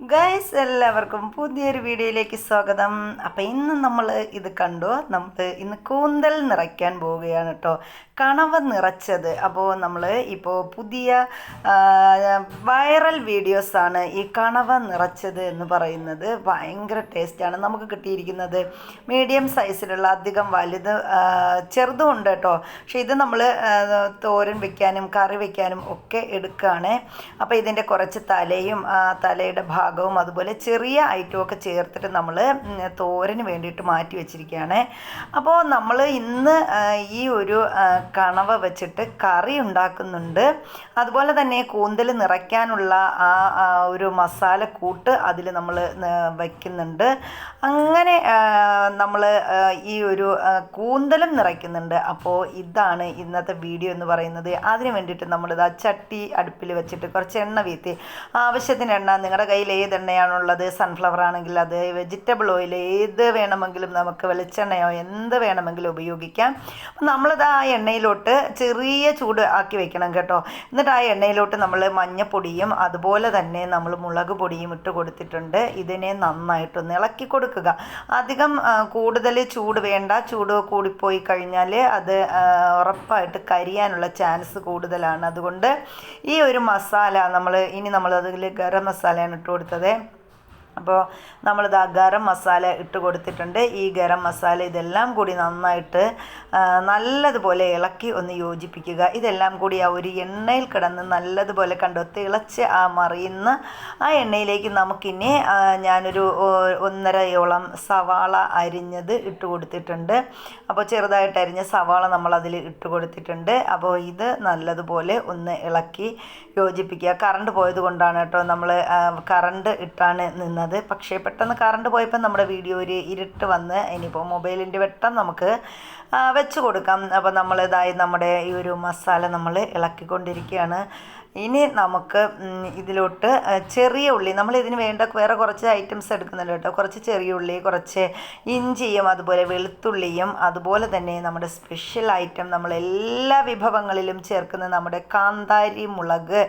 Guys എല്ലാവർക്കും പുതിയൊരു വീഡിയോയിലേക്ക് സ്വാഗതം. അപ്പം ഇന്ന് നമ്മൾ ഇത് കണ്ടു. നമ്മൾ ഇന്ന് കൂന്തൽ നിറയ്ക്കാൻ പോവുകയാണ് കേട്ടോ കണവ നിറച്ചത്. അപ്പോൾ നമ്മൾ ഇപ്പോൾ പുതിയ വൈറൽ വീഡിയോസാണ് ഈ കണവ നിറച്ചത് എന്ന് പറയുന്നത്. ഭയങ്കര ടേസ്റ്റാണ് നമുക്ക് കിട്ടിയിരിക്കുന്നത് മീഡിയം സൈസിലുള്ള അധികം വലുത് ചെറുതും ഉണ്ട് കേട്ടോ പക്ഷേ ഇത് നമ്മൾ തോരൻ വെക്കാനും കറി വെക്കാനും ഒക്കെ എടുക്കുകയാണ് അപ്പോൾ ഇതിന്റെ കുറച്ച് തലയും തലയുടെ ഭാഗവും അതുപോലെ ചെറിയ ഐറ്റവും ഒക്കെ ചേർത്തിട്ട് നമ്മൾ തോരന് വേണ്ടിയിട്ട് മാറ്റി വെച്ചിരിക്കുകയാണ്. അപ്പോൾ നമ്മൾ ഇന്ന് ഈ ഒരു കണവ വെച്ചിട്ട് കറി ഉണ്ടാക്കുന്നുണ്ട്. അതുപോലെ തന്നെ കൂന്തൽ നിറയ്ക്കാനുള്ള ആ ഒരു മസാല കൂട്ട് അതിൽ നമ്മൾ വയ്ക്കുന്നുണ്ട് അങ്ങനെ നമ്മൾ ഈ ഒരു കൂന്തലും നിറയ്ക്കുന്നുണ്ട്. അപ്പോൾ ഇതാണ് ഇന്നത്തെ വീഡിയോ എന്ന് പറയുന്നത്. അതിന് വേണ്ടിയിട്ട് നമ്മളിത് ആ ചട്ടി അടുപ്പിൽ വെച്ചിട്ട് കുറച്ച് എണ്ണ വീത്തി. ആവശ്യത്തിന് എണ്ണ നിങ്ങളുടെ കയ്യിൽ ഏത് എണ്ണയാണുള്ളത്? സൺഫ്ലവർ ആണെങ്കിൽ അത് വെജിറ്റബിൾ ഓയിൽ ഏത് വേണമെങ്കിലും നമുക്ക് വെളിച്ചെണ്ണയോ എന്ത് വേണമെങ്കിലും ഉപയോഗിക്കാം. നമ്മളിത് ആ എണ്ണയിലോട്ട് ചെറിയ ചൂട് ആക്കി വെക്കണം കേട്ടോ. എന്നിട്ട് ആ എണ്ണയിലോട്ട് നമ്മൾ മഞ്ഞപ്പൊടിയും അതുപോലെ തന്നെ നമ്മൾ മുളക് പൊടിയും ഇട്ട് കൊടുത്തിട്ടുണ്ട്. ഇതിനെ നന്നായിട്ടൊന്ന് ഇളക്കി കൊടുക്കുക. അധികം കൂടുതൽ ചൂട് വേണ്ട. ചൂട് കൂടിപ്പോയി കഴിഞ്ഞാൽ അത് ഉറപ്പായിട്ട് കരിയാനുള്ള ചാൻസ് കൂടുതലാണ്. അതുകൊണ്ട് ഈ ഒരു മസാല നമ്മൾ ഇനി നമ്മൾ അതിൽ ഗരം മസാലയാണ് ഇട്ട് കൊടുത്തത് ಹೋಗುತ್ತದೆ അപ്പോൾ നമ്മളിത് ഗരം മസാല ഇട്ട് കൊടുത്തിട്ടുണ്ട്. ഈ ഗരം മസാല ഇതെല്ലാം കൂടി നന്നായിട്ട് നല്ലതുപോലെ ഇളക്കി ഒന്ന് യോജിപ്പിക്കുക. ഇതെല്ലാം കൂടി ആ ഒരു എണ്ണയിൽ കിടന്ന് നല്ലതുപോലെ കണ്ടോ തിളച്ച് ആ മറിയുന്ന ആ എണ്ണയിലേക്ക് നമുക്കിനി ഞാനൊരു ഒന്നരയോളം സവാള അരിഞ്ഞത് ഇട്ട് കൊടുത്തിട്ടുണ്ട്. അപ്പോൾ ചെറുതായിട്ട് അരിഞ്ഞ സവാള നമ്മൾ അതിൽ ഇട്ട് കൊടുത്തിട്ടുണ്ട്. അപ്പോൾ ഇത് നല്ലതുപോലെ ഒന്ന് ഇളക്കി യോജിപ്പിക്കുക. കറണ്ട് പോയത് കൊണ്ടാണ് കേട്ടോ നമ്മൾ കറണ്ട് ഇട്ടാണ് നിന്നത്. പക്ഷേ പെട്ടെന്ന് കറണ്ട് പോയപ്പോൾ നമ്മുടെ വീഡിയോ ഒരു ഇരുട്ട് വന്ന് ഇനിയിപ്പോൾ മൊബൈലിന്റെ വെട്ടം നമുക്ക് വെച്ച് കൊടുക്കാം. അപ്പോൾ നമ്മളിതായി നമ്മുടെ ഈ ഒരു മസാല നമ്മൾ ഇളക്കിക്കൊണ്ടിരിക്കുകയാണ്. ഇനി നമുക്ക് ഇതിലോട്ട് ചെറിയ ഉള്ളി നമ്മൾ ഇതിന് വേണ്ട വേറെ കുറച്ച് ഐറ്റംസ് എടുക്കുന്നുണ്ട് കേട്ടോ. കുറച്ച് ചെറിയ ഉള്ളി കുറച്ച് ഇഞ്ചിയും അതുപോലെ വെളുത്തുള്ളിയും അതുപോലെ തന്നെ നമ്മുടെ സ്പെഷ്യൽ ഐറ്റം നമ്മൾ എല്ലാ വിഭവങ്ങളിലും ചേർക്കുന്ന നമ്മുടെ കാന്താരി മുളക്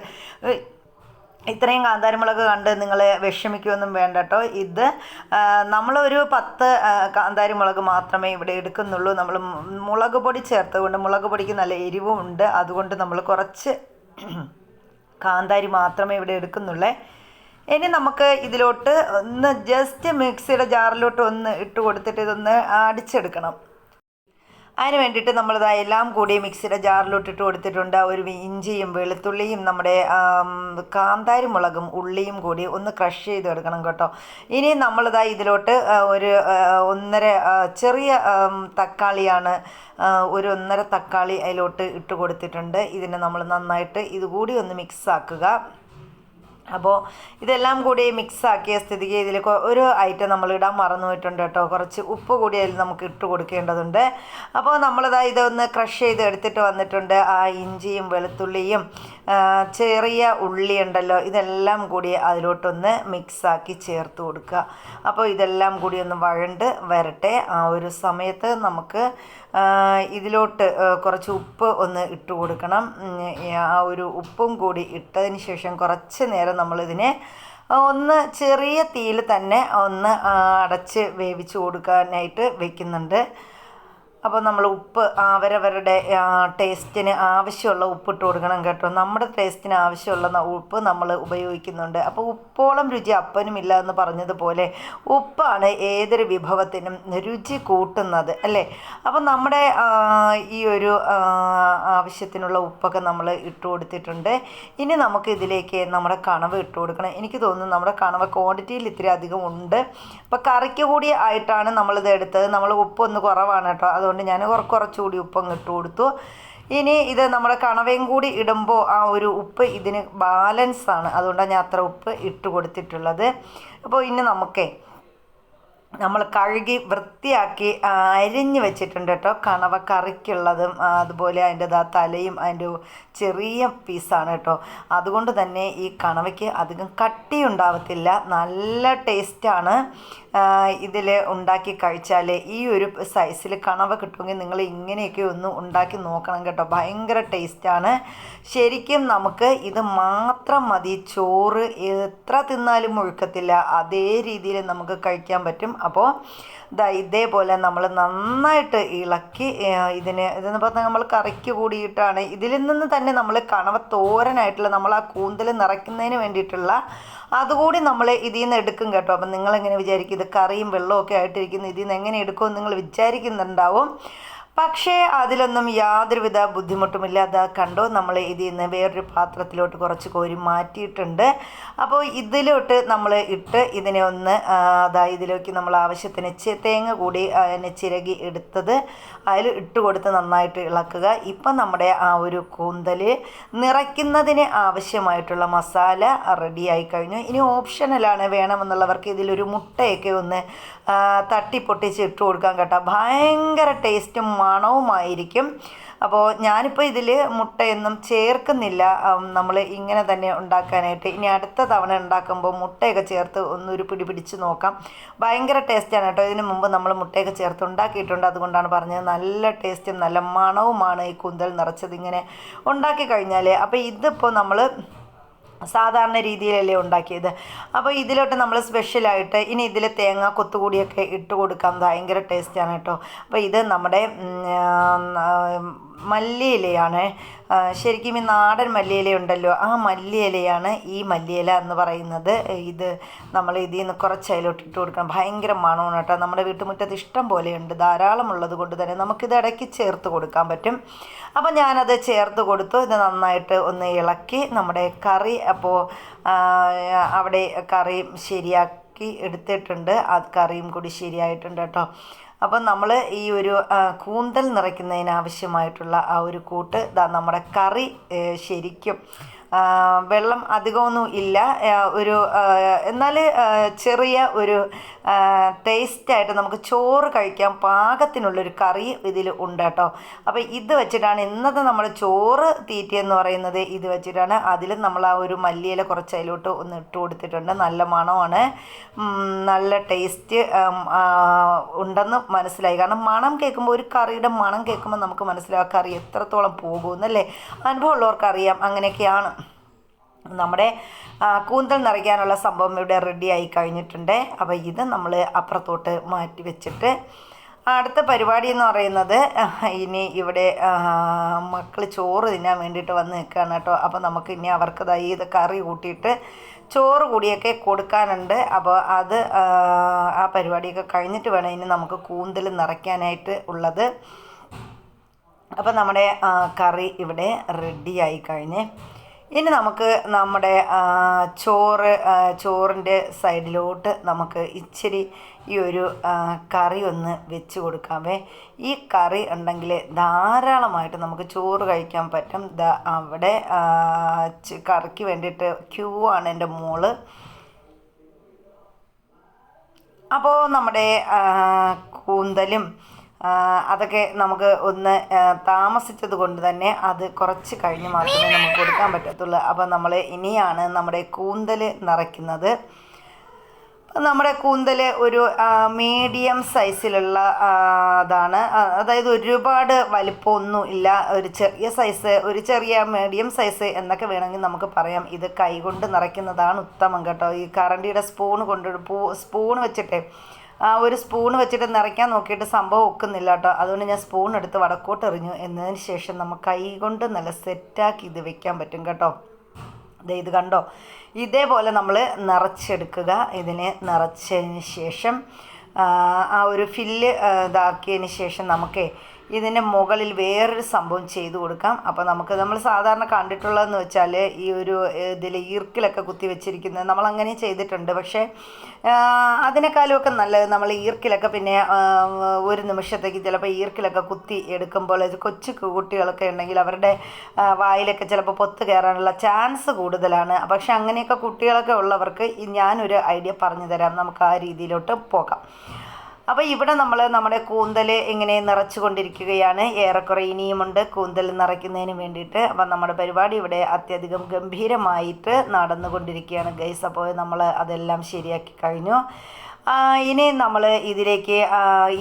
ഇത്രയും കാന്താരിമുളക് കണ്ട് നിങ്ങൾ വിഷമിക്കുകയൊന്നും വേണ്ട കേട്ടോ ഇത് നമ്മളൊരു പത്ത് കാന്താരി കാന്താരിമുളക് മാത്രമേ ഇവിടെ എടുക്കുന്നുള്ളൂ. നമ്മൾ മുളക് പൊടി ചേർത്തുകൊണ്ട് മുളക് പൊടിക്ക് നല്ല എരിവും ഉണ്ട് അതുകൊണ്ട് നമ്മൾ കുറച്ച് കാന്താരി മാത്രമേ ഇവിടെ എടുക്കുന്നുള്ളേ. ഇനി നമുക്ക് ഇതിലോട്ട് ഒന്ന് ജസ്റ്റ് മിക്സിയുടെ ജാറിലോട്ട് ഒന്ന് ഇട്ട് കൊടുത്തിട്ട് ഇതൊന്ന് അടിച്ചെടുക്കണം. അതിന് വേണ്ടിയിട്ട് നമ്മളിത് എല്ലാം കൂടി മിക്സിയുടെ ജാറിലോട്ടിട്ട് കൊടുത്തിട്ടുണ്ട്. ഒരു ഇഞ്ചിയും വെളുത്തുള്ളിയും നമ്മുടെ കാന്താരി മുളകും ഉള്ളിയും കൂടി ഒന്ന് ക്രഷ് ചെയ്ത് എടുക്കണം കേട്ടോ. ഇനി നമ്മളിതാ ഇതിലോട്ട് ഒരു ഒന്നര ചെറിയ തക്കാളിയാണ് ഒരു ഒന്നര തക്കാളി അതിലോട്ട് ഇട്ട് കൊടുത്തിട്ടുണ്ട്. ഇതിനെ നമ്മൾ നന്നായിട്ട് ഇതുകൂടി ഒന്ന് മിക്സ് ആക്കുക അപ്പോൾ ഇതെല്ലാം കൂടി മിക്സ് ആക്കിയ സ്ഥിതിക്ക് ഇതിൽ ഒരു ഐറ്റം നമ്മൾ ഇടാൻ മറന്നു പോയിട്ടുണ്ട് കേട്ടോ. കുറച്ച് ഉപ്പ് കൂടി അതിൽ നമുക്ക് ഇട്ട് കൊടുക്കേണ്ടതുണ്ട്. അപ്പോൾ നമ്മളിതാ ഇതൊന്ന് ക്രഷ് ചെയ്ത് എടുത്തിട്ട് വന്നിട്ടുണ്ട്. ആ ഇഞ്ചിയും വെളുത്തുള്ളിയും ചെറിയ ഉള്ളി ഉണ്ടല്ലോ ഇതെല്ലാം കൂടി അതിലോട്ടൊന്ന് മിക്സാക്കി ചേർത്ത് കൊടുക്കുക. അപ്പോൾ ഇതെല്ലാം കൂടി ഒന്ന് വഴണ്ട് വരട്ടെ. ആ ഒരു സമയത്ത് നമുക്ക് ഇതിലോട്ട് കുറച്ച് ഉപ്പ് ഒന്ന് ഇട്ട് കൊടുക്കണം. ആ ഒരു ഉപ്പും കൂടി ഇട്ടതിന് ശേഷം കുറച്ച് നേരം നമ്മളിതിനെ ഒന്ന് ചെറിയ തീയിൽ തന്നെ ഒന്ന് അടച്ച് വേവിച്ച് കൊടുക്കാനായിട്ട് വെക്കുന്നുണ്ട്. അപ്പോൾ നമ്മൾ ഉപ്പ് അവരവരുടെ ടേസ്റ്റിന് ആവശ്യമുള്ള ഉപ്പ് ഇട്ട് കൊടുക്കണം കേട്ടോ. നമ്മുടെ ടേസ്റ്റിന് ആവശ്യമുള്ള ഉപ്പ് നമ്മൾ ഉപയോഗിക്കുന്നുണ്ട്. അപ്പോൾ ഉപ്പോളം രുചി അപ്പനും ഇല്ല എന്ന് പറഞ്ഞതുപോലെ ഉപ്പാണ് ഏതൊരു വിഭവത്തിനും രുചി കൂട്ടുന്നത് അല്ലേ? അപ്പോൾ നമ്മുടെ ഈ ഒരു ആവശ്യത്തിനുള്ള ഉപ്പൊക്കെ നമ്മൾ ഇട്ട് കൊടുത്തിട്ടുണ്ട്. ഇനി നമുക്ക് ഇതിലേക്ക് നമ്മുടെ കണവ് ഇട്ട് കൊടുക്കണം. എനിക്ക് തോന്നുന്നു നമ്മുടെ കണവ് ക്വാണ്ടിറ്റിയിൽ ഇത്തിരി അധികം ഉണ്ട്. അപ്പോൾ കറിക്ക് കൂടി ആയിട്ടാണ് നമ്മളിത് എടുത്തത്. നമ്മൾ ഉപ്പൊന്ന് കുറവാണ് കേട്ടോ. അതുകൊണ്ട് ഞാൻ കുറ കുറച്ചുകൂടി ഉപ്പങ്ങ് ഇട്ട് കൊടുത്തു. ഇനി ഇത് നമ്മുടെ കണവയും കൂടി ഇടുമ്പോൾ ആ ഒരു ഉപ്പ് ഇതിന് ബാലൻസ് ആണ്. അതുകൊണ്ടാണ് ഞാൻ അത്ര ഉപ്പ് ഇട്ട് കൊടുത്തിട്ടുള്ളത്. അപ്പോൾ ഇനി നമുക്കേ നമ്മൾ കഴുകി വൃത്തിയാക്കി അരിഞ്ഞ് വെച്ചിട്ടുണ്ട് കേട്ടോ കണവ കറിക്കുള്ളതും അതുപോലെ അതിന്റെ ആ തലയും അതിന്റെ ചെറിയ പീസാണ് കേട്ടോ. അതുകൊണ്ട് തന്നെ ഈ കണവയ്ക്ക് അധികം കട്ടി ഉണ്ടാവത്തില്ല നല്ല ടേസ്റ്റാണ് ഇതിൽ ഉണ്ടാക്കി കഴിച്ചാൽ ഈ ഒരു സൈസിൽ കണവ കിട്ടുമെങ്കിൽ നിങ്ങൾ ഇങ്ങനെയൊക്കെ ഒന്ന് ഉണ്ടാക്കി നോക്കണം കേട്ടോ. ഭയങ്കര ടേസ്റ്റാണ് ശരിക്കും നമുക്ക് ഇത് മാത്രം മതി. ചോറ് എത്ര തിന്നാലും മുഴുക്കത്തില്ല അതേ രീതിയിൽ നമുക്ക് കഴിക്കാൻ പറ്റും. അപ്പോൾ ഇതേപോലെ നമ്മൾ നന്നായിട്ട് ഇളക്കി ഇതിന് ഇതെന്ന് പറഞ്ഞാൽ നമ്മൾ കറിക്ക് കൂടിയിട്ടാണ്. ഇതിൽ നിന്ന് തന്നെ നമ്മൾ കണവ തോരനായിട്ടുള്ള നമ്മൾ ആ കൂന്തൽ നിറയ്ക്കുന്നതിന് വേണ്ടിയിട്ടുള്ള അതുകൂടി നമ്മൾ ഇതിൽ നിന്ന് എടുക്കും കേട്ടോ. അപ്പം നിങ്ങളെങ്ങനെ വിചാരിക്കും ഇത് കറിയും വെള്ളവും ഒക്കെ ആയിട്ടിരിക്കുന്നു ഇതിൽ നിന്ന് എങ്ങനെ എടുക്കുമെന്ന് നിങ്ങൾ വിചാരിക്കുന്നുണ്ടാവും. പക്ഷേ അതിലൊന്നും യാതൊരുവിധ ബുദ്ധിമുട്ടുമില്ല അതാ കണ്ടോ? നമ്മൾ ഇതിൽ നിന്ന് വേറൊരു പാത്രത്തിലോട്ട് കുറച്ച് കോരി മാറ്റിയിട്ടുണ്ട്. അപ്പോൾ ഇതിലോട്ട് നമ്മൾ ഇട്ട് ഇതിനെ ഒന്ന് അതാ ഇതിലേക്ക് നമ്മൾ ആവശ്യത്തിന് തേങ്ങ കൂടി അതിനെ ചിരകി എടുത്തത്. അതിൽ ഇട്ട് കൊടുത്ത് നന്നായിട്ട് ഇളക്കുക. ഇപ്പം നമ്മുടെ ആ ഒരു കൂന്തൽ നിറയ്ക്കുന്നതിന് ആവശ്യമായിട്ടുള്ള മസാല റെഡിയായി കഴിഞ്ഞു. ഇനി ഓപ്ഷനലാണ് വേണമെന്നുള്ളവർക്ക് ഇതിലൊരു മുട്ടയൊക്കെ ഒന്ന് തട്ടിപ്പൊട്ടിച്ച് ഇട്ട് കൊടുക്കാൻ കേട്ടോ. ഭയങ്കര ടേസ്റ്റും മണവുമായിരിക്കും അപ്പോൾ ഞാനിപ്പോൾ ഇതിൽ മുട്ടയൊന്നും ചേർക്കുന്നില്ല. നമ്മൾ ഇങ്ങനെ തന്നെ ഉണ്ടാക്കാനായിട്ട്. ഇനി അടുത്ത തവണ ഉണ്ടാക്കുമ്പോൾ മുട്ടയൊക്കെ ചേർത്ത് ഒന്നൊരു പിടി പിടിച്ച് നോക്കാം. ഭയങ്കര ടേസ്റ്റാണ് കേട്ടോ. ഇതിന് മുമ്പ് നമ്മൾ മുട്ടയൊക്കെ ചേർത്ത് ഉണ്ടാക്കിയിട്ടുണ്ട്. അതുകൊണ്ടാണ് പറഞ്ഞത് നല്ല ടേസ്റ്റും നല്ല മണവുമാണ് ഈ കുന്തൽ നിറച്ചത് ഇങ്ങനെ ഉണ്ടാക്കി കഴിഞ്ഞാൽ അപ്പോൾ ഇതിപ്പോൾ നമ്മൾ സാധാരണ രീതിയിലല്ലേ ഉണ്ടാക്കിയത്. അപ്പോൾ ഇതിലോട്ട് നമ്മൾ സ്പെഷ്യലായിട്ട് ഇനി ഇതിൽ തേങ്ങ കൊത്തുകൂടിയൊക്കെ ഇട്ട് കൊടുക്കാം ഭയങ്കര ടേസ്റ്റാണ് കേട്ടോ അപ്പോൾ ഇത് നമ്മുടെ മല്ലിയിലയാണ്. ശരിക്കും ഈ നാടൻ മല്ലിയില ഉണ്ടല്ലോ ആ മല്ലിയിലയാണ് ഈ മല്ലിയില എന്ന് പറയുന്നത്. ഇത് നമ്മൾ ഇതിൽ നിന്ന് കുറച്ച് ഇട്ട് കൊടുക്കണം. ഭയങ്കര മണമാണ് കേട്ടോ. നമ്മുടെ വീട്ടുമുറ്റത്ത് ഇഷ്ടം പോലെയുണ്ട്. ധാരാളം ഉള്ളത് കൊണ്ട് തന്നെ നമുക്കിത് ഇടയ്ക്ക് ചേർത്ത് കൊടുക്കാൻ പറ്റും. അപ്പോൾ ഞാനത് ചേർത്ത് കൊടുത്തു. ഇത് നന്നായിട്ട് ഒന്ന് ഇളക്കി നമ്മുടെ കറി. അപ്പോൾ അവിടെ കറി ശരിയാക്കി എടുത്തിട്ടുണ്ട്. അത് കറിയും കൂടി ശരിയായിട്ടുണ്ട് കേട്ടോ. അപ്പം നമ്മൾ ഈ ഒരു കൂന്തൽ നിറയ്ക്കുന്നതിന് ആവശ്യമായിട്ടുള്ള ആ ഒരു കൂട്ട് നമ്മുടെ കറി ശരിക്കും വെള്ളം അധികമൊന്നും ഇല്ല. ഒരു എന്നാൽ ചെറിയ ഒരു ടേസ്റ്റായിട്ട് നമുക്ക് ചോറ് കഴിക്കാൻ പാകത്തിനുള്ളൊരു കറി ഇതിൽ ഉണ്ട് കേട്ടോ അപ്പോൾ ഇത് വെച്ചിട്ടാണ് ഇന്നത്തെ നമ്മൾ ചോറ് തീറ്റയെന്ന് പറയുന്നത് ഇത് വെച്ചിട്ടാണ്. അതിൽ നമ്മൾ ആ ഒരു മല്ലിയില കുറച്ച് അതിലോട്ട് ഒന്ന് ഇട്ട് കൊടുത്തിട്ടുണ്ട്. നല്ല മണമാണ്. നല്ല ടേസ്റ്റ് ഉണ്ടെന്ന് മനസ്സിലായി. കാരണം മണം കേൾക്കുമ്പോൾ ഒരു കറിയുടെ മണം കേൾക്കുമ്പോൾ നമുക്ക് മനസ്സിലാവും കറി എത്രത്തോളം പോകുമെന്നല്ലേ അനുഭവമുള്ളവർക്കറിയാം. അങ്ങനെയൊക്കെയാണ്. നമ്മുടെ കൂന്തൽ നിറയ്ക്കാനുള്ള സംഭവം ഇവിടെ റെഡി ആയി കഴിഞ്ഞിട്ടുണ്ട്. അപ്പോൾ ഇത് നമ്മൾ അപ്പുറത്തോട്ട് മാറ്റി വെച്ചിട്ട് അടുത്ത പരിപാടി എന്ന് പറയുന്നത് ഇനി ഇവിടെ മക്കൾ ചോറ് തിന്നാൻ വേണ്ടിയിട്ട് വന്ന് നിൽക്കുകയാണ് കേട്ടോ. അപ്പോൾ നമുക്ക് ഇനി അവർക്ക് ദാ ഇത് കറി കൂട്ടിയിട്ട് ചോറ് കൂടിയൊക്കെ കൊടുക്കാനുണ്ട്. അപ്പോൾ അത് ആ പരിപാടിയൊക്കെ കഴിഞ്ഞിട്ട് വേണം ഇനി നമുക്ക് കൂന്തൽ നിറയ്ക്കാനായിട്ട് ഉള്ളത്. അപ്പോൾ നമ്മുടെ കറി ഇവിടെ റെഡിയായി കഴിഞ്ഞ്. ഇനി നമുക്ക് നമ്മുടെ ചോറ് ചോറിന്റെ സൈഡിലോട്ട് നമുക്ക് ഇച്ചിരി ഈ ഒരു കറി ഒന്ന് വെച്ച് കൊടുക്കാമേ ഈ കറി ഉണ്ടെങ്കിൽ ധാരാളമായിട്ട് നമുക്ക് ചോറ് കഴിക്കാൻ പറ്റും. അവിടെ കറിക്ക് വേണ്ടിയിട്ട് ക്യൂ ആണ് എന്റെ മോൾ. അപ്പോൾ നമ്മുടെ കൂന്തലും അതൊക്കെ നമുക്ക് ഒന്ന് താമസിച്ചത് കൊണ്ട് തന്നെ അത് കുറച്ച് കഴിഞ്ഞ് മാത്രമേ നമുക്ക് കൊടുക്കാൻ പറ്റത്തുള്ളൂ. അപ്പോൾ നമ്മൾ ഇനിയാണ് നമ്മുടെ കൂന്തൽ നിറയ്ക്കുന്നത്. നമ്മുടെ കൂന്തൽ ഒരു മീഡിയം സൈസിലുള്ള അതാണ്. അതായത് ഒരുപാട് വലിപ്പമൊന്നും ഇല്ല. ഒരു ചെറിയ സൈസ് ഒരു ചെറിയ മീഡിയം സൈസ് എന്നൊക്കെ വേണമെങ്കിൽ നമുക്ക് പറയാം. ഇത് കൈകൊണ്ട് നിറയ്ക്കുന്നതാണ് ഉത്തമം കേട്ടോ. ഈ കറണ്ടിയുടെ സ്പൂൺ കൊണ്ട് സ്പൂൺ വെച്ചിട്ട് ഒരു സ്പൂൺ വെച്ചിട്ട് നിറയ്ക്കാൻ നോക്കിയിട്ട് സംഭവം ഒക്കുന്നില്ല കേട്ടോ. അതുകൊണ്ട് ഞാൻ സ്പൂൺ എടുത്ത് വടക്കോട്ട് എറിഞ്ഞു. എന്നതിന് ശേഷം നമുക്ക് കൈ കൊണ്ട് നല്ല സെറ്റാക്കി ഇത് വെക്കാൻ പറ്റും കേട്ടോ. ദേ ഇത് കണ്ടോ? ഇതേപോലെ നമ്മൾ നിറച്ചെടുക്കുക. ഇതിനെ നിറച്ചതിന് ശേഷം ആ, ആ ഒരു ഫില്ല് ഇതാക്കിയതിന് ശേഷം നമുക്ക് ഇതിന്റെ മുകളിൽ വേറൊരു സംഭവം ചെയ്തു കൊടുക്കാം. അപ്പോൾ നമുക്ക് നമ്മൾ സാധാരണ കണ്ടിട്ടുള്ളതെന്ന് വെച്ചാൽ ഈ ഒരു ഇതിൽ ഈർക്കിലൊക്കെ കുത്തി വെച്ചിരിക്കുന്നത് നമ്മൾ അങ്ങനെ ചെയ്തിട്ടുണ്ട്. പക്ഷേ അതിനേക്കാളുമൊക്കെ നല്ലത് നമ്മൾ ഈർക്കിലൊക്കെ പിന്നെ ഒരു നിമിഷത്തേക്ക് ചിലപ്പോൾ ഈർക്കിലൊക്കെ കുത്തി എടുക്കുമ്പോൾ കൊച്ചു കുട്ടികളൊക്കെ ഉണ്ടെങ്കിൽ അവരുടെ വായിലൊക്കെ ചിലപ്പോൾ പൊത്ത് കയറാനുള്ള ചാൻസ് കൂടുതലാണ്. പക്ഷെ അങ്ങനെയൊക്കെ കുട്ടികളൊക്കെ ഉള്ളവർക്ക് ഞാനൊരു ഐഡിയ പറഞ്ഞു തരാം. നമുക്ക് ആ രീതിയിലോട്ട് പോകാം. അപ്പോൾ ഇവിടെ നമ്മൾ നമ്മുടെ കൂന്തൽ ഇങ്ങനെ നിറച്ചുകൊണ്ടിരിക്കുകയാണ്. ഏറെക്കുറെ ഇനിയുമുണ്ട് കൂന്തൽ നിറയ്ക്കുന്നതിന് വേണ്ടിയിട്ട്. അപ്പം നമ്മുടെ പരിപാടി ഇവിടെ അത്യധികം ഗംഭീരമായിട്ട് നടന്നുകൊണ്ടിരിക്കുകയാണ് ഗൈസ്. അപ്പോൾ നമ്മൾ അതെല്ലാം ശരിയാക്കി കഴിഞ്ഞു. ഇനി നമ്മൾ ഇതിലേക്ക്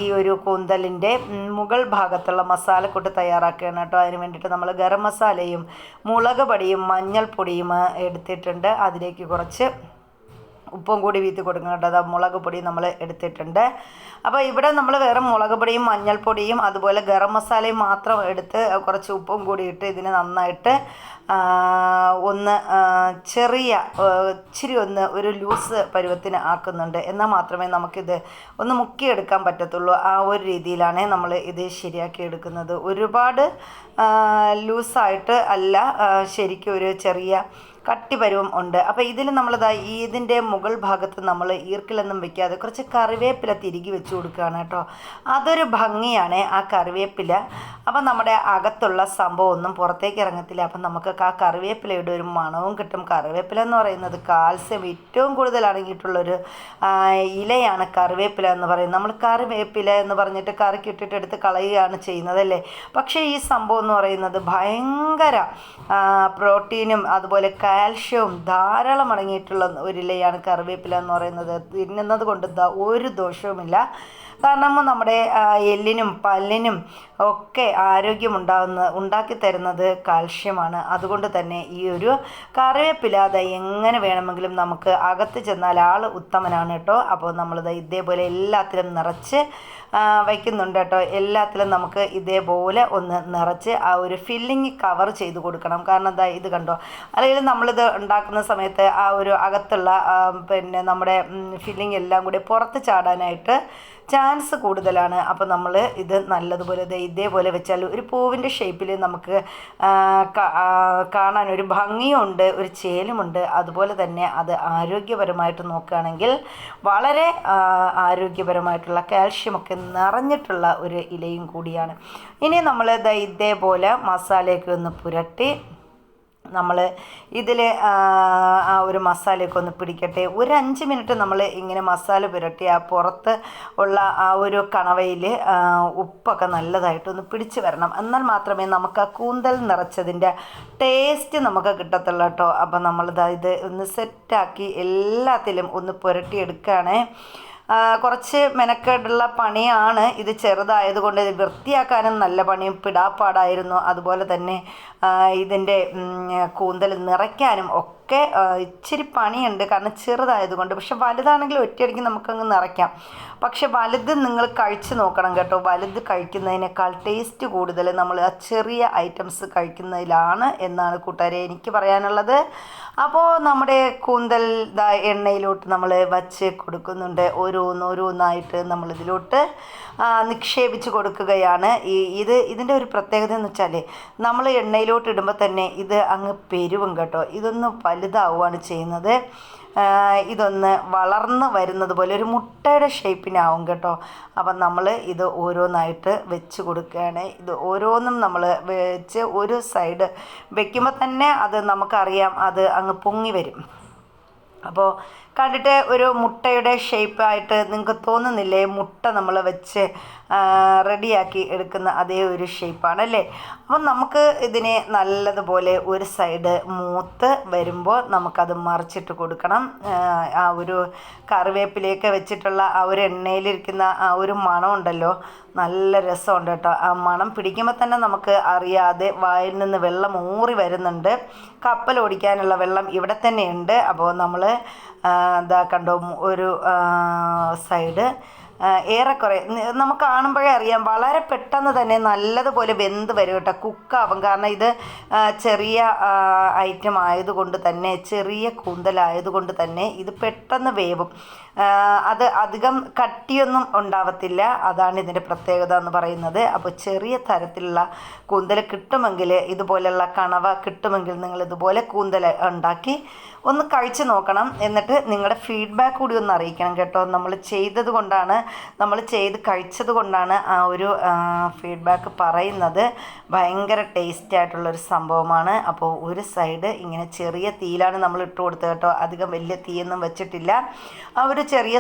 ഈ ഒരു കൂന്തലിന്റെ മുകൾ ഭാഗത്തുള്ള മസാലക്കൂട്ട് തയ്യാറാക്കുകയാണ് കേട്ടോ. അതിന് വേണ്ടിയിട്ട് നമ്മൾ ഗരം മസാലയും മുളക് പൊടിയും മഞ്ഞൾപ്പൊടിയും എടുത്തിട്ടുണ്ട്. അതിലേക്ക് കുറച്ച് ഉപ്പും കൂടി വീത്തി കൊടുക്കണം കേട്ടോ. അതാ മുളക് പൊടി നമ്മൾ എടുത്തിട്ടുണ്ട്. അപ്പോൾ ഇവിടെ നമ്മൾ വെറും മുളക് പൊടിയും മഞ്ഞൾപ്പൊടിയും അതുപോലെ ഗരം മസാലയും മാത്രം എടുത്ത് കുറച്ച് ഉപ്പും കൂടി ഇട്ട് ഇതിനെ നന്നായിട്ട് ഒന്ന് ചെറിയ ഇച്ചിരി ഒന്ന് ഒരു ലൂസ് പരുവത്തിന് ആക്കുന്നുണ്ട്. എന്നാൽ മാത്രമേ നമുക്കിത് ഒന്ന് മുക്കിയെടുക്കാൻ പറ്റത്തുള്ളൂ. ആ ഒരു രീതിയിലാണ് നമ്മൾ ഇത് ശരിയാക്കി എടുക്കുന്നത്. ഒരുപാട് ലൂസായിട്ട് അല്ല ശരിക്കും ഒരു ചെറിയ കട്ടി പരുവം ഉണ്ട്. അപ്പോൾ ഇതിൽ നമ്മളിതാ ഇതിന്റെ മുകൾ ഭാഗത്ത് നമ്മൾ ഈർക്കിലൊന്നും വെക്കാതെ കുറച്ച് കറിവേപ്പില തിരികെ വെച്ച് കൊടുക്കുകയാണ് കേട്ടോ. അതൊരു ഭംഗിയാണ് ആ കറിവേപ്പില. അപ്പം നമ്മുടെ അകത്തുള്ള സംഭവം ഒന്നും പുറത്തേക്ക് ഇറങ്ങത്തില്ല. അപ്പം നമുക്ക് ആ കറിവേപ്പിലയുടെ ഒരു മണവും കിട്ടും. കറിവേപ്പില എന്ന് പറയുന്നത് കാൽസ്യം ഏറ്റവും കൂടുതൽ അടങ്ങിയിട്ടുള്ളൊരു ഇലയാണ് കറിവേപ്പില എന്ന് പറയുന്നത്. നമ്മൾ കറിവേപ്പില എന്ന് പറഞ്ഞിട്ട് കറിക്ക് ഇട്ടിട്ട് എടുത്ത് കളയുകയാണ് ചെയ്യുന്നതല്ലേ? പക്ഷേ ഈ സംഭവം എന്ന് പറയുന്നത് ഭയങ്കര പ്രോട്ടീനും അതുപോലെ കാൽഷ്യവും ധാരാളം അടങ്ങിയിട്ടുള്ള ഒരു ഇലയാണ് കറിവേപ്പില എന്ന് പറയുന്നത്. തിന്നുന്നത് കൊണ്ട് ഒരു ദോഷവുമില്ല. കാരണം നമ്മുടെ എല്ലിനും പല്ലിനും ഒക്കെ ആരോഗ്യമുണ്ടാകുന്ന ഉണ്ടാക്കി തരുന്നത് കാൽഷ്യമാണ് അതുകൊണ്ട് തന്നെ ഈ ഒരു കറിവേപ്പില എങ്ങനെ വേണമെങ്കിലും നമുക്ക് അകത്ത് ചെന്നാൽ ആൾ ഉത്തമനാണ് കേട്ടോ. അപ്പോൾ നമ്മളിത് ഇതേപോലെ എല്ലാത്തിലും നിറച്ച് വയ്ക്കുന്നുണ്ട് കേട്ടോ. എല്ലാത്തിലും നമുക്ക് ഇതേപോലെ ഒന്ന് നിറച്ച് ആ ഒരു ഫില്ലിങ് കവർ ചെയ്ത് കൊടുക്കണം. കാരണം എന്താ ഇത് കണ്ടോ? അല്ലെങ്കിൽ നമ്മളിത് ഉണ്ടാക്കുന്ന സമയത്ത് ആ ഒരു അകത്തുള്ള പിന്നെ നമ്മുടെ ഫില്ലിങ് എല്ലാം കൂടി പുറത്ത് ചാടാനായിട്ട് ചാൻസ് കൂടുതലാണ്. അപ്പോൾ നമ്മൾ ഇത് നല്ലതുപോലെ ഇതേപോലെ വെച്ചാൽ ഒരു പൂവിന്റെ ഷേപ്പിൽ നമുക്ക് കാണാൻ ഒരു ഭംഗിയുണ്ട് ഒരു ചേലുമുണ്ട്. അതുപോലെ തന്നെ അത് ആരോഗ്യപരമായിട്ട് നോക്കുകയാണെങ്കിൽ വളരെ ആരോഗ്യപരമായിട്ടുള്ള കാൽഷ്യമൊക്കെ നിറഞ്ഞിട്ടുള്ള ഒരു ഇലയും കൂടിയാണ്. ഇനി നമ്മൾ ഇതേപോലെ മസാലയൊക്കെ ഒന്ന് പുരട്ടി നമ്മൾ ഇതിൽ ആ ഒരു മസാലയൊക്കെ ഒന്ന് പിടിക്കട്ടെ. ഒരു അഞ്ച് മിനിറ്റ് നമ്മൾ ഇങ്ങനെ മസാല പുരട്ടി ആ പുറത്ത് ഉള്ള ആ ഒരു കണവയിൽ ഉപ്പൊക്കെ നല്ലതായിട്ടൊന്ന് പിടിച്ച് വരണം. എന്നാൽ മാത്രമേ നമുക്ക് ആ കൂന്തൽ നിറച്ചതിന്റെ ടേസ്റ്റ് നമുക്ക് കിട്ടത്തുള്ളൂ കേട്ടോ. അപ്പം നമ്മളിത് ഇത് ഒന്ന് സെറ്റാക്കി എല്ലാത്തിലും ഒന്ന് പുരട്ടിയെടുക്കുകയാണേ. ആ, കുറച്ച് മെനക്കേടുള്ള പണിയാണ് ഇത് ചെറുതായതുകൊണ്ട് ഇത് വൃത്തിയാക്കാനും നല്ല പണിയും പിടാപ്പാടായിരുന്നു. അതുപോലെ തന്നെ ഇതിന്റെ കൂന്തൽ നിറയ്ക്കാനും ഒക്കെ ആ, ഇച്ചിരി പണിയുണ്ട്. കാരണം ചെറുതായതുകൊണ്ട്. പക്ഷെ വലുതാണെങ്കിൽ ഒറ്റയടിക്ക് നമുക്കങ്ങ് നിറയ്ക്കാം. പക്ഷെ വലുത് നിങ്ങൾ കഴിച്ച് നോക്കണം കേട്ടോ. വലുത് കഴിക്കുന്നതിനേക്കാൾ ടേസ്റ്റ് കൂടുതൽ നമ്മൾ ആ ചെറിയ ഐറ്റംസ് കഴിക്കുന്നതിലാണ് എന്നാണ് കൂട്ടുകാരെ എനിക്ക് പറയാനുള്ളത്. അപ്പോൾ നമ്മുടെ കൂന്തൽ എണ്ണയിലോട്ട് നമ്മൾ വച്ച് കൊടുക്കുന്നുണ്ട്. ഓരോന്നോരോന്നായിട്ട് നമ്മൾ ഇതിലോട്ട് നിക്ഷേപിച്ച് കൊടുക്കുകയാണ്. ഈ ഇത് ഇതിന്റെ ഒരു പ്രത്യേകത എന്ന് വെച്ചാൽ നമ്മൾ എണ്ണയിലോട്ട് ഇടുമ്പോൾ തന്നെ ഇത് അങ്ങ് പെരുവും കേട്ടോ. ഇതൊന്ന് വലുതാവുകയാണ് ചെയ്യുന്നത്. ഇതൊന്ന് വളർന്ന് വരുന്നത് പോലെ ഒരു മുട്ടയുടെ ഷേപ്പിനാവും കേട്ടോ. അപ്പം നമ്മൾ ഇത് ഓരോന്നായിട്ട് വെച്ച് കൊടുക്കുകയാണ്. ഇത് ഓരോന്നും നമ്മൾ വെച്ച് ഒരു സൈഡ് വെക്കുമ്പോൾ തന്നെ അത് നമുക്കറിയാം അത് അങ്ങ് പൊങ്ങി വരും. അപ്പോൾ കണ്ടിട്ട് ഒരു മുട്ടയുടെ ഷേപ്പായിട്ട് നിങ്ങൾക്ക് തോന്നുന്നില്ലേ? മുട്ട നമ്മൾ വെച്ച് റെഡിയാക്കി എടുക്കുന്ന അതേ ഒരു ഷേപ്പാണ് അല്ലേ? അപ്പം നമുക്ക് ഇതിനെ നല്ലതുപോലെ ഒരു സൈഡ് മൂത്ത് വരുമ്പോൾ നമുക്കത് മറിച്ചിട്ട് കൊടുക്കണം. ആ, ഒരു കറിവേപ്പിലേക്ക് വെച്ചിട്ടുള്ള ആ ഒരു എണ്ണയിലിരിക്കുന്ന ആ ഒരു മണം ഉണ്ടല്ലോ? നല്ല രസമുണ്ട് കേട്ടോ. ആ മണം പിടിക്കുമ്പോൾ തന്നെ നമുക്ക് അറിയാതെ വായിൽ നിന്ന് വെള്ളം ഊറി വരുന്നുണ്ട്. കപ്പൽ ഓടിക്കാനുള്ള വെള്ളം ഇവിടെ തന്നെയുണ്ട് അപ്പോൾ നമ്മൾ എന്താ കണ്ടോ ഒരു സൈഡ് ഏറെക്കുറെ നമുക്ക് കാണുമ്പോഴേ അറിയാം. വളരെ പെട്ടെന്ന് തന്നെ നല്ലതുപോലെ വെന്ത് വരും കേട്ടോ. കുക്കാവും. കാരണം ഇത് ചെറിയ ഐറ്റം ആയതുകൊണ്ട് തന്നെ ചെറിയ കൂന്തലായതുകൊണ്ട് തന്നെ ഇത് പെട്ടെന്ന് വേവും. അത് അധികം കട്ടിയൊന്നും ഉണ്ടാവത്തില്ല. അതാണ് ഇതിന്റെ പ്രത്യേകത എന്ന് പറയുന്നത്. അപ്പോൾ ചെറിയ തരത്തിലുള്ള കൂന്തൽ കിട്ടുമെങ്കിൽ ഇതുപോലെയുള്ള കണവ കിട്ടുമെങ്കിൽ നിങ്ങൾ ഇതുപോലെ കൂന്തൽ ഉണ്ടാക്കി ഒന്ന് കഴിച്ച് നോക്കണം. എന്നിട്ട് നിങ്ങളുടെ ഫീഡ്ബാക്ക് കൂടി ഒന്ന് അറിയിക്കണം കേട്ടോ. നമ്മൾ ചെയ്തത് കൊണ്ടാണ് നമ്മൾ ചെയ്ത് കഴിച്ചത് കൊണ്ടാണ് ആ ഒരു ഫീഡ്ബാക്ക് പറയുന്നത്. ഭയങ്കര ടേസ്റ്റ് ആയിട്ടുള്ളൊരു സംഭവമാണ്. അപ്പോൾ ഒരു സൈഡ് ഇങ്ങനെ ചെറിയ തീയിലാണ് നമ്മൾ ഇട്ട് കൊടുത്തത് കേട്ടോ. അധികം വലിയ തീയൊന്നും വെച്ചിട്ടില്ല. ആ ഒരു ചെറിയ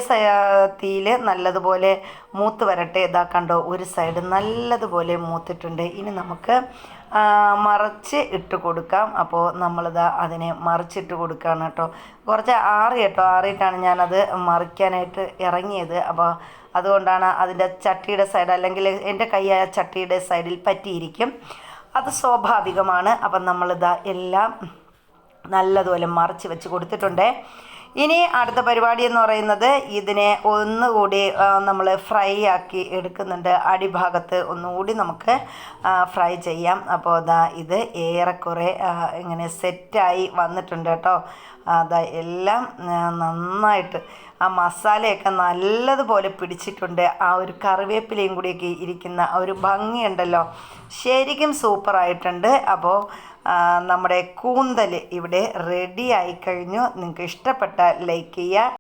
തീയിൽ നല്ലതുപോലെ മൂത്ത് വരട്ടെ ഇതാ കണ്ടോ ഒരു സൈഡ് നല്ലതുപോലെ മൂത്തിട്ടുണ്ട്. ഇനി നമുക്ക് മറച്ച് ഇട്ട് കൊടുക്കാം. അപ്പോൾ നമ്മളിതാ അതിനെ മറിച്ചിട്ട് കൊടുക്കുകയാണ് കേട്ടോ. കുറച്ച് ആറി കേട്ടോ ആറിയിട്ടാണ് ഞാനത് മറിക്കാനായിട്ട് ഇറങ്ങിയത്. അപ്പോൾ അതുകൊണ്ടാണ് അതിന്റെ ചട്ടിയുടെ സൈഡ് അല്ലെങ്കിൽ എന്റെ കൈ ആ ചട്ടിയുടെ സൈഡിൽ പറ്റിയിരിക്കും. അത് സ്വാഭാവികമാണ്. അപ്പം നമ്മളിതാ എല്ലാം നല്ലതുപോലെ മറിച്ച് വെച്ച് കൊടുത്തിട്ടുണ്ട്. ഇനി അടുത്ത പരിപാടി എന്ന് പറയുന്നത് ഇതിനെ ഒന്നുകൂടി നമ്മൾ ഫ്രൈ ആക്കി എടുക്കുന്നുണ്ട്. അടിഭാഗത്ത് ഒന്നുകൂടി നമുക്ക് ഫ്രൈ ചെയ്യാം. അപ്പോൾ അതാ ഇത് ഏറെക്കുറെ ഇങ്ങനെ സെറ്റായി വന്നിട്ടുണ്ട് കേട്ടോ. അതാ എല്ലാം നന്നായിട്ട് ആ മസാലയൊക്കെ നല്ലതുപോലെ പിടിച്ചിട്ടുണ്ട്. ആ ഒരു കറിവേപ്പിലയും കൂടിയൊക്കെ ഇരിക്കുന്ന ആ ഒരു ഭംഗിയുണ്ടല്ലോ. ശരിക്കും സൂപ്പറായിട്ടുണ്ട്. അപ്പോൾ നമ്മുടെ കൂന്തൽ ഇവിടെ റെഡി ആയിക്കഴിഞ്ഞു നിങ്ങൾക്ക് ഇഷ്ടപ്പെട്ട ലൈക്ക് ചെയ്യുക.